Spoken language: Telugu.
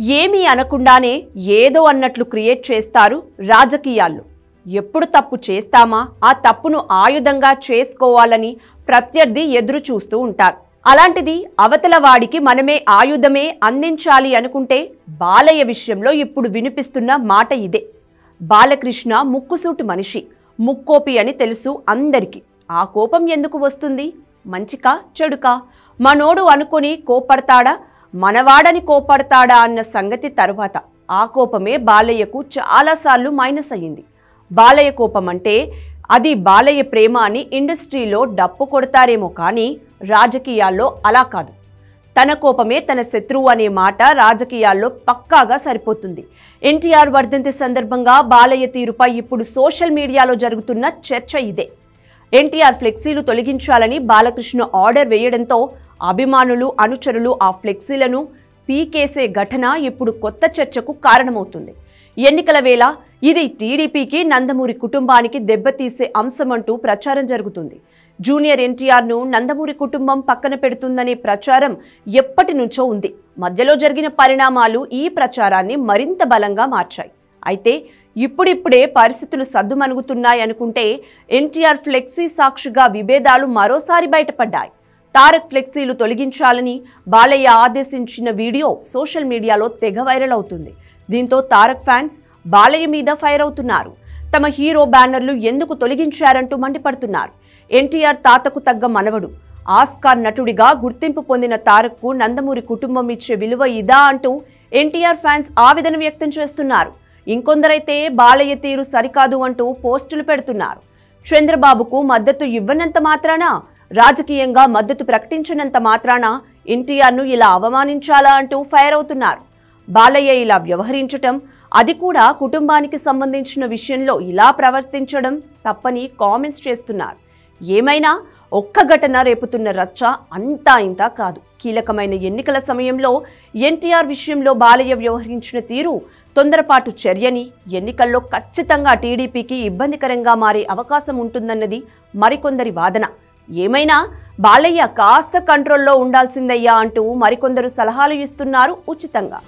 ఏమీ అనకుండానే ఏదో అన్నట్లు క్రియేట్ చేస్తారు రాజకీయాల్లో. ఎప్పుడు తప్పు చేస్తామా? ఆ తప్పును ఆయుధంగా చేసుకోవాలని ప్రత్యర్థి ఎదురు చూస్తూ ఉంటారు. అలాంటిది అవతల వాడికి మనమే ఆయుధమే అందించాలి అనుకుంటే బాలయ్య విషయంలో ఇప్పుడు వినిపిస్తున్న మాట ఇదే. బాలకృష్ణ ముక్కుసూటి మనిషి ముక్కోపి అని తెలుసు అందరికీ. ఆ కోపం ఎందుకు వస్తుంది? మంచికా చెడుకా? మనోడు అనుకొని కోపడతాడా మనవాడని కోపడతాడా అన్న సంగతి తరువాత ఆ కోపమే బాలయ్యకు చాలాసార్లు మైనస్ అయ్యింది. బాలయ్య కోపం అంటే అది బాలయ్య ప్రేమ అని ఇండస్ట్రీలో డప్పు కొడతారేమో కానీ రాజకీయాల్లో అలా కాదు. తన కోపమే తన శత్రువు అనే మాట రాజకీయాల్లో పక్కాగా సరిపోతుంది. ఎన్టీఆర్ వర్ధంతి సందర్భంగా బాలయ్య తీరుపై ఇప్పుడు సోషల్ మీడియాలో జరుగుతున్న చర్చ ఇదే. ఎన్టీఆర్ ఫ్లెక్సీలు తొలగించాలని బాలకృష్ణ ఆర్డర్ వేయడంతో అభిమానులు అనుచరులు ఆ ఫ్లెక్సీలను పీకేసే ఘటన ఇప్పుడు కొత్త చర్చకు కారణమవుతుంది. ఎన్నికల వేళ ఇది టీడీపీకి నందమూరి కుటుంబానికి దెబ్బతీసే అంశమంటూ ప్రచారం జరుగుతుంది. జూనియర్ ఎన్టీఆర్ను నందమూరి కుటుంబం పక్కన పెడుతుందనే ప్రచారం ఎప్పటి నుంచో ఉంది. మధ్యలో జరిగిన పరిణామాలు ఈ ప్రచారాన్ని మరింత బలంగా మార్చాయి. అయితే ఇప్పుడిప్పుడే పరిస్థితులు సద్దుమణుగుతున్నాయనుకుంటే ఎన్టీఆర్ ఫ్లెక్సీ సాక్షిగా విభేదాలు మరోసారి బయటపడ్డాయి. తారక్ ఫ్లెక్సీలు తొలగించాలని బాలయ్య ఆదేశించిన వీడియో సోషల్ మీడియాలో తెగ వైరల్ అవుతుంది. దీంతో తారక్ ఫ్యాన్స్ బాలయ్య మీద ఫైర్ అవుతున్నారు. తమ హీరో బ్యానర్లు ఎందుకు తొలగించారంటూ మండిపడుతున్నారు. ఎన్టీఆర్ తాతకు తగ్గ మనవడు ఆస్కార్ నటుడిగా గుర్తింపు పొందిన తారక్కు నందమూరి కుటుంబం ఇచ్చే విలువ ఇదా అంటూ ఎన్టీఆర్ ఫ్యాన్స్ ఆవేదన వ్యక్తం చేస్తున్నారు. ఇంకొందరైతే బాలయ్య తీరు సరికాదు అంటూ పోస్టులు పెడుతున్నారు. చంద్రబాబుకు మద్దతు ఇవ్వనంత మాత్రాన రాజకీయంగా మద్దతు ప్రకటించినంత మాత్రాన ఎన్టీఆర్ను ఇలా అవమానించాలా అంటూ ఫైర్ అవుతున్నారు. బాలయ్య ఇలా వ్యవహరించటం అది కూడా కుటుంబానికి సంబంధించిన విషయంలో ఇలా ప్రవర్తించడం తప్పని కామెంట్స్ చేస్తున్నారు. ఏమైనా ఒక్క ఘటన రేపుతున్న రచ్చ అంతా ఇంతా కాదు. కీలకమైన ఎన్నికల సమయంలో ఎన్టీఆర్ విషయంలో బాలయ్య వ్యవహరించిన తీరు తొందరపాటు చర్యని ఎన్నికల్లో ఖచ్చితంగా టీడీపీకి ఇబ్బందికరంగా మారే అవకాశం ఉంటుందన్నది మరికొందరి వాదన. ఏమైనా? బాలయ్య కాస్త కంట్రోల్లో ఉండాల్సిందయ్యా అంటూ మరికొందరు సలహాలు ఇస్తున్నారు ఉచితంగా.